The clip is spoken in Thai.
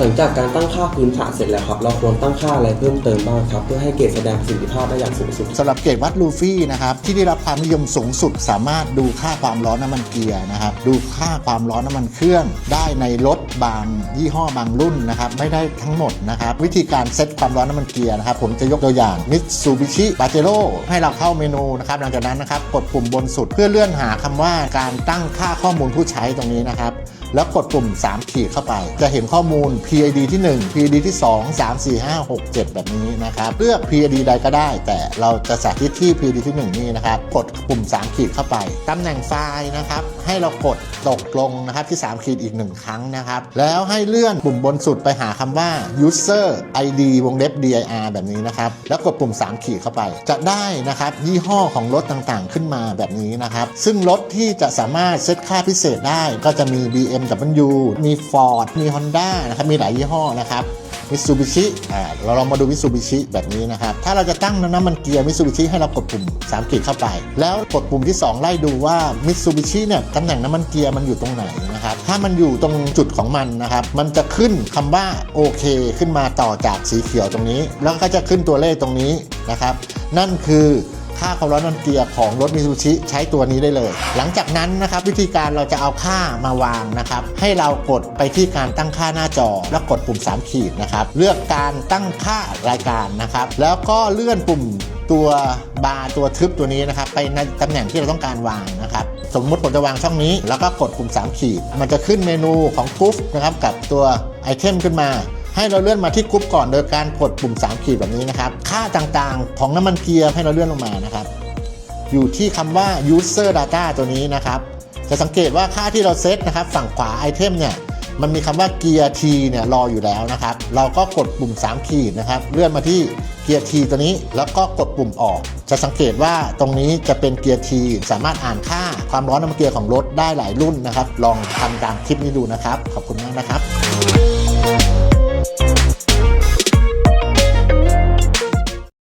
หลังจากการตั้งค่าพื้นฐานเสร็จแล้วครับ เราควรตั้งค่าอะไรเพิ่มเติมบ้างครับ เพื่อให้เกจแสดงประสิทธิภาพได้อย่างสูงสุดสำหรับเกรดวัดลูฟี่นะครับที่ได้รับความนิยมสูงสุด สามารถดูค่าความร้อนน้ำมันเกียร์นะครับดูค่าความร้อนน้ำมันเครื่อง ได้ในรถบางยี่ห้อบางรุ่นนะครับไม่ได้ทั้งหมดนะครับวิธีการเซตความร้อนน้ำมันเกียร์นะครับผมจะยกตัวอย่าง Mitsubishi Pajero ให้เราเข้าเมนูนะครับหลังจากนั้นนะครับกดปุ่มบนสุดเพื่อเลื่อนหาคำว่าการตั้งค่าข้อมูลผู้ใช้ตรงนี้นะครับแล้วกดปุ่ม3ขีดเข้าไป จะเห็นข้อมูล PID ที่ 1 PID ที่ 2 3 4 5 6 7 แบบนี้นะครับเลือก PID ใดก็ได้ แต่เราจะสาธิตที่ PID ที่ 1 นี่นะครับกดปุ่ม 3 ขีดเข้าไปตำแหน่งไฟล์นะครับให้เรากดตกลงนะครับที่ 3 ขีดอีก 1 ครั้งนะครับแล้วให้เลื่อนปุ่มบนสุดไปหาคำว่า user ID วงเล็บ dir แบบนี้นะครับแล้วกดปุ่ม 3 ขีดเข้าไป จะได้นะครับยี่ห้อของรถต่างๆ ขึ้นมาแบบนี้นะครับซึ่งรถที่จะสามารถเซตค่าพิเศษได้ก็จะมี BMW มี Ford มี Honda นะครับมีหลายยี่ห้อนะครับมิตซูบิชิอ่าเราลองมาดูมิตซูบิชิแบบนี้นะครับ ถ้าเราจะตั้งน้ำมันเกียร์มิตซูบิชิให้เรากดปุ่ม3ขีดเข้าไป แล้วกดปุ่มที่ 2 ไล่ดูว่ามิตซูบิชิเนี่ยตำแหน่งน้ำมันเกียร์มันอยู่ตรงไหนนะครับ ถ้ามันอยู่ตรงจุดของมันนะครับ มันจะขึ้นคำว่าโอเคขึ้นมาต่อจากสีเขียวตรงนี้ แล้วก็จะขึ้นตัวเลขตรงนี้นะครับ นั่นคือ ค่าความร้อนน้ำมันเกียร์ของรถมิซูชิใช้ตัวนี้ได้เลย หลังจากนั้นนะครับวิธีการเราจะเอาค่ามาวางนะครับให้เรากดไปที่การตั้งค่าหน้าจอ แล้วกดปุ่ม 3 ขีดนะครับเลือกการตั้งค่ารายการนะครับแล้วก็เลื่อนปุ่มตัวบาร์ตัวทึบตัวนี้นะครับไปในตำแหน่งที่เราต้องการวางนะครับสมมุติผมจะวางช่องนี้ แล้วก็กดปุ่ม 3 ขีด มันจะขึ้นเมนูของกรุ๊ปนะครับกับตัวไอเทมขึ้นมา ให้เราเลื่อนมาที่กรุ๊ปก่อนโดยการกดปุ่ม 3 ขีดแบบนี้นะครับ ค่าต่างๆ ของน้ำมันเกียร์ให้เราเลื่อนลงมานะครับ อยู่ที่คำว่า user data ตัวนี้นะครับ จะสังเกตว่าค่าที่เราเซตนะครับ ฝั่งขวาไอเทมเนี่ย มันมีคำว่าเกียร์ T เนี่ยรออยู่แล้วนะครับ เราก็กดปุ่ม 3 ขีดนะครับ เลื่อนมาที่เกียร์ T ตัวนี้ แล้วก็กดปุ่มออก จะสังเกตว่าตรงนี้จะเป็นเกียร์ T สามารถอ่านค่าความร้อนน้ำมันเกียร์ของรถได้หลายรุ่นนะครับ ลองทำตามคลิปนี้ดูนะครับ ขอบคุณมากนะครับ